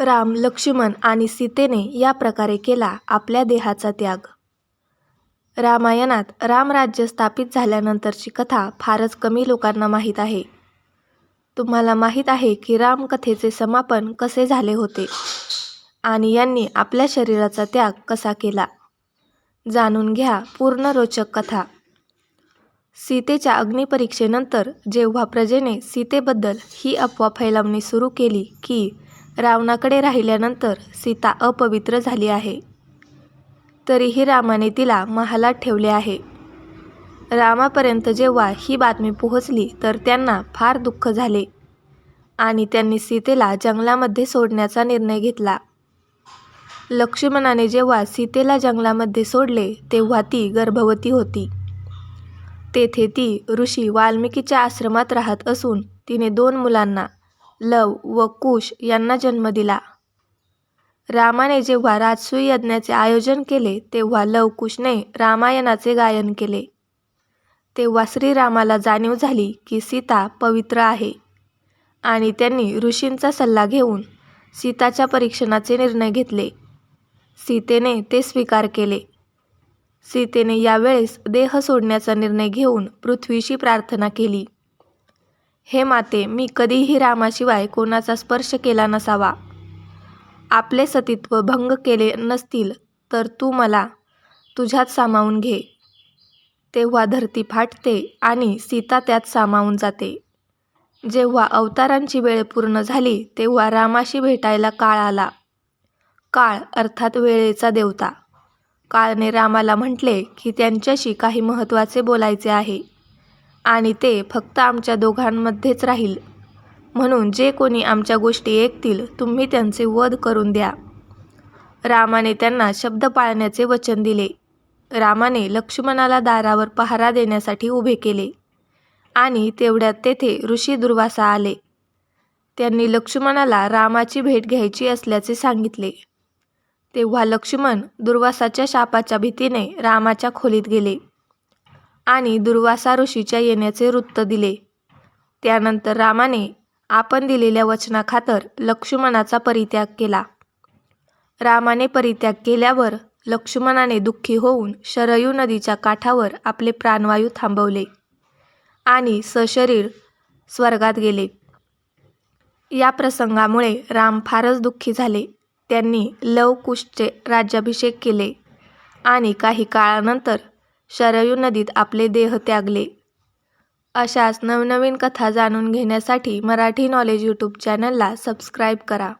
राम लक्ष्मण आणि सीतेने या प्रकारे केला आपल्या देहाचा त्याग. रामायणात रामराज्य स्थापित झाल्यानंतरची कथा फारच कमी लोकांना माहीत आहे. तुम्हाला माहीत आहे की रामकथेचे समापन कसे झाले होते आणि यांनी आपल्या शरीराचा त्याग कसा केला? जाणून घ्या पूर्ण रोचक कथा. सीतेच्या अग्निपरीक्षेनंतर जेव्हा प्रजेने सीतेबद्दल ही अफवा फैलावणी सुरू केली की रावणाकडे राहिल्यानंतर सीता अपवित्र झाली आहे. तरीही रामाने तिला महालात ठेवले आहे. रामापर्यंत जेव्हा ही बातमी पोहोचली तर त्यांना फार दुःख झाले आणि त्यांनी सीतेला जंगलामध्ये सोडण्याचा निर्णय घेतला. लक्ष्मणाने जेव्हा सीतेला जंगलामध्ये सोडले तेव्हा ती गर्भवती होती. तेथे ती ऋषी वाल्मिकीच्या आश्रमात राहत असून तिने दोन मुलांना लव व कुश यांना जन्म दिला. रामाने जेव्हा राजसूय यज्ञाचे आयोजन केले तेव्हा लवकुशने रामायणाचे गायन केले. तेव्हा श्रीरामाला जाणीव झाली की सीता पवित्र आहे आणि त्यांनी ऋषींचा सल्ला घेऊन सीताच्या परीक्षणाचे निर्णय घेतले. सीतेने ते स्वीकार केले. सीतेने यावेळेस देह सोडण्याचा निर्णय घेऊन पृथ्वीशी प्रार्थना केली. हे माते मी कधीही रामाशिवाय कोणाचा स्पर्श केला नसावा. आपले सतीत्व भंग केले नसतील तर तू मला तुझ्यात सामावून घे. तेव्हा धरती फाटते आणि सीता त्यात सामावून जाते. जेव्हा अवतारांची वेळ पूर्ण झाली तेव्हा रामाशी भेटायला काळ आला. काळ अर्थात वेळेचा देवता. काळने रामाला म्हटले की त्यांच्याशी काही महत्त्वाचे बोलायचे आहे. आणि ते फक्त आमच्या दोघांमध्येच राहील. म्हणून जे कोणी आमच्या गोष्टी ऐकतील तुम्ही त्यांचे वध करून द्या. रामाने त्यांना शब्द पाळण्याचे वचन दिले. रामाने लक्ष्मणाला दारावर पहारा देण्यासाठी उभे केले. आणि तेवढ्यात तेथे ऋषी दुर्वासा आले. त्यांनी लक्ष्मणाला रामाची भेट घ्यायची असल्याचे सांगितले. तेव्हा लक्ष्मण दुर्वासाच्या शापाच्या भीतीने रामाच्या खोलीत गेले. आणि दुर्वासा ऋषीच्या येण्याचे वृत्त दिले. त्यानंतर रामाने आपण दिलेल्या वचनाखातर लक्ष्मणाचा परित्याग केला. रामाने परित्याग केल्यावर लक्ष्मणाने दुःखी होऊन शरयू नदीच्या काठावर आपले प्राणवायू थांबवले आणि सशरीर स्वर्गात गेले. या प्रसंगामुळे राम फारच दुःखी झाले. त्यांनी लवकुशचे राज्याभिषेक केले आणि काही काळानंतर शरयू नदीत आपले देह त्यागले. अशाच नवनवीन कथा जाणून घेण्यासाठी मराठी नॉलेज यूट्यूब चॅनलला सबस्क्राईब करा.